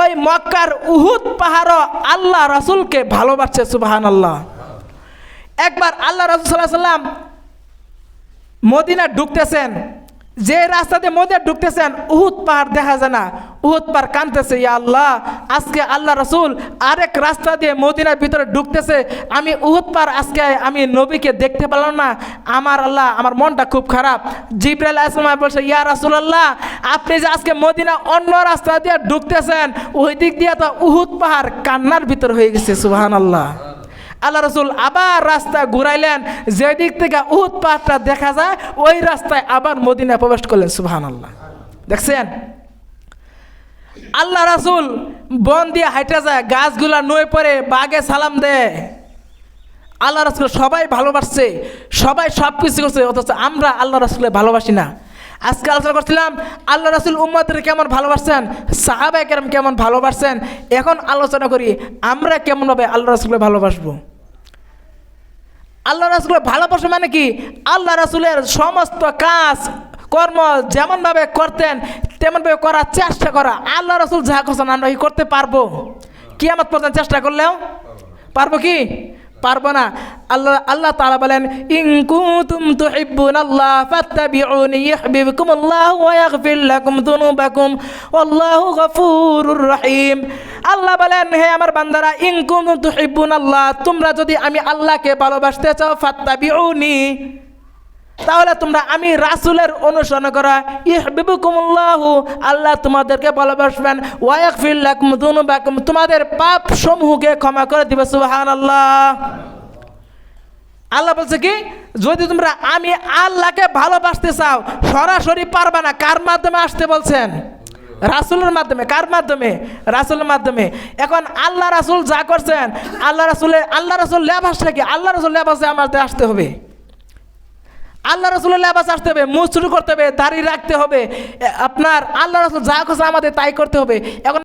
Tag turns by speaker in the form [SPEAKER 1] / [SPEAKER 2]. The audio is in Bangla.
[SPEAKER 1] ওই মক্কার উহুদ পাহাড়ও আল্লাহ রাসুলকে ভালোবাসছে সুবাহান আল্লাহ একবার আল্লাহ রাসুল সাল্লাহ সাল্লাম মদিনা ঢুকতেছেন। যে রাস্তা দিয়ে মদিনা ঢুকতেছেন, উহুদ পাহাড় দেখা যায় না। উহুদ পাহাড় কানতেছে ইয়া আল্লাহ, আজকে আল্লাহ রসুল আরেক রাস্তা দিয়ে মদিনার ভিতরে ঢুকতেছে। আমি উহুদ পাহাড় আজকে আমি নবীকে দেখতে পেলাম না। আমার আল্লাহ, আমার মনটা খুব খারাপ। জিব্রাইল আসলাম বলছে, ইয়া রাসুল আল্লাহ আপনি যে আজকে মদিনা অন্য রাস্তা দিয়ে ঢুকতেছেন, ওই দিক দিয়ে তো উহুদ পাহাড় কান্নার ভিতর হয়ে গেছে সুবাহান আল্লাহ আল্লাহ রসুল আবার রাস্তা ঘুরাইলেন যেদিক থেকে উহুদ পাহাড়টা দেখা যায়, ওই রাস্তায় আবার মদিনা প্রবেশ করলেন সুবহান আল্লাহ দেখছেন? আল্লাহ রাসুল বন দিয়ে হাইটা যায়, গাছগুলা নয়ে পড়ে বাগে সালাম দেয়। আল্লাহ রাসুল সবাই ভালোবাসছে, সবাই সব কিছু করছে, অথচ আমরা আল্লাহ রাসুলের ভালোবাসি না। আজকে আলোচনা করছিলাম, আল্লাহ রাসুল উম্মদের কেমন ভালোবাসছেন সাহাবাই কেরম কেমন ভালোবাসছেন? এখন আলোচনা করি, আমরা কেমনভাবে আল্লাহ রাসুলকে ভালোবাসবো? আল্লাহ রাসুলের ভালোবাসা মানে কি? আল্লাহ রাসুলের সমস্ত কাজ, কর্ম যেমনভাবে করতেন, তেমনভাবে করার চেষ্টা করা। আল্লাহ রাসুল যা করছেন আমরা কি করতে পারব? কি আমার পর্যন্ত চেষ্টা করলেও পারব কি? পারব না। আল্লাহ আল্লাহ তাআলা বলেন ইনকুতুম তুহিব্বুন আল্লাহ ফাত্তাবিউনি ইউহিব্বুকুম আল্লাহ ওয়া ইয়াগফির লাকুম যুনুবাকুম ওয়াল্লাহু গফুরুর রহিম। আল্লাহ বলেন, হে আমার বান্দারা ইনকুম তুহিব্বুন আল্লাহ তোমরা যদি আমি আল্লাহকে ভালোবাসতে চাও, ফাত্তাবিউনি। তাহলে তোমরা আমি রাসুলের অনুসরণ করা। ইহবিবুকুমুল্লাহ আল্লাহ তোমাদেরকে ভালোবাসবেন। ওয়াকফির লাকুম দুনুবাকুম, তোমাদের পাপ সমূহকে ক্ষমা করে দিবে, সুবহানাল্লাহ। আল্লাহ বলছে কি, যদি তোমরা আমি আল্লাহকে ভালোবাসতে চাও, সরাসরি পারবা না। কার মাধ্যমে আসতে বলছেন? রাসুলের মাধ্যমে, কার মাধ্যমে? রাসুলের মাধ্যমে। এখন আল্লাহ রাসুল যা করছেন, আল্লাহ রাসুলের, আল্লাহ রাসুল লেবাসটা কি আল্লাহ রাসুল লেবাসে আমাদের আসতে হবে। আল্লাহ রসুলের লেবাস আসতে হবে, মুখ শুরু করতে হবে, দাড়ি রাখতে হবে। আপনার আল্লাহ রসুল যা করছে আমাদের তাই করতে হবে। এখন